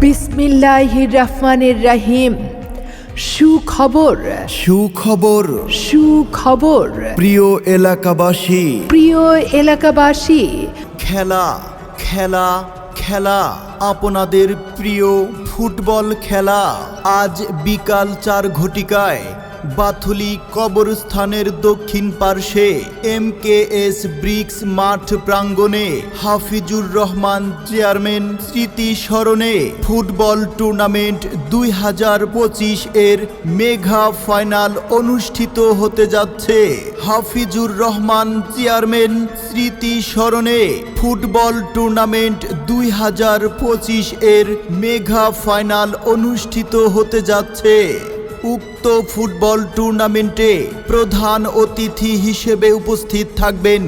বিসমিল্লাহির রহমানের রাহিম সুখবর। সুখবর। সুখবর। প্রিয় এলাকাবাসী। প্রিয় এলাকাবাসী। খেলা খেলা খেলা। আপনাদের প্রিয় ফুটবল খেলা। আজ বিকাল চার ঘটিকায় বাথুলি কবরস্থানের দক্ষিণ পার্শ্বে এম কে এস ব্রিক্স মাঠ প্রাঙ্গণে হাফিজুর রহমান চেয়ারম্যান স্মৃতি স্মরণে ফুটবল টুর্নামেন্ট দুই হাজার পঁচিশ এর মেঘা ফাইনাল অনুষ্ঠিত হতে যাচ্ছে। হাফিজুর রহমান চেয়ারম্যান স্মৃতি স্মরণে ফুটবল টুর্নামেন্ট দুই হাজার পঁচিশ এর মেঘা ফাইনাল অনুষ্ঠিত হতে যাচ্ছে। উক্ত ফুটবল টুর্নামেন্টে প্রধান অতিথি হিসেবে উপস্থিত থাকবেন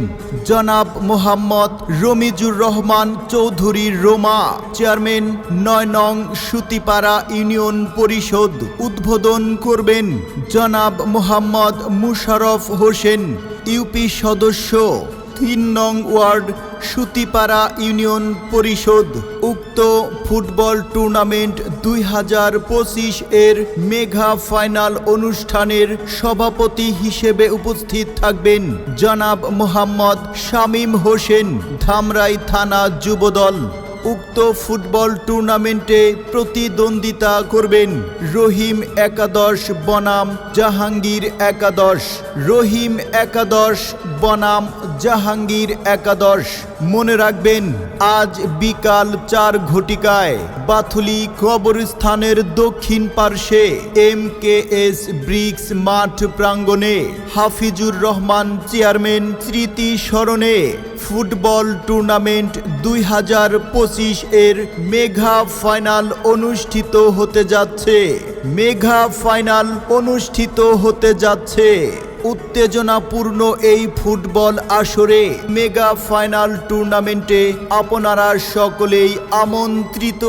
জনাব মোহাম্মদ রমিজুর রহমান চৌধুরী রোমা, চেয়ারম্যান নয় নং সুতিপাড়া ইউনিয়ন পরিষদ। উদ্বোধন করবেন জনাব মোহাম্মদ মুশারফ হোসেন, ইউপি সদস্য। তিন নং ওয়ার্ড, সুতিপাড়া ইউনিয়ন পরিষদ, উক্ত ফুটবল টুর্নামেন্ট দুই হাজার পঁচিশ এর মেঘা ফাইনাল অনুষ্ঠানের সভাপতি হিসেবে উপস্থিত থাকবেন জনাব মোহাম্মদ শামীম হোসেন, ধামরাই থানা যুবদল। উক্ত ফুটবল টুর্নামেন্টে প্রতিদ্বন্দ্বিতা করবেন রহিম একাদশ, বনাম জাহাঙ্গীর একাদশ। রহিম একাদশ, বনাম জাহাঙ্গীর একাদশ। মনে রাখবেন, আজ বিকাল চার ঘটিকায় বাথুলি কবরস্থানের দক্ষিণ পার্শ্বে এম কে এস ব্রিক্স মাঠ প্রাঙ্গণে হাফিজুর রহমান চেয়ারম্যান স্মৃতি স্মরণে ফুটবল টুর্নামেন্ট দুই হাজার পঁচিশ এর মেঘা ফাইনাল অনুষ্ঠিত হতে যাচ্ছে। মেঘা ফাইনাল অনুষ্ঠিত হতে যাচ্ছে। উত্তেজনাপূর্ণ এই ফুটবল আসরে মেগা ফাইনাল টুর্নামেন্টে আপনারা সকলেই আমন্ত্রিত।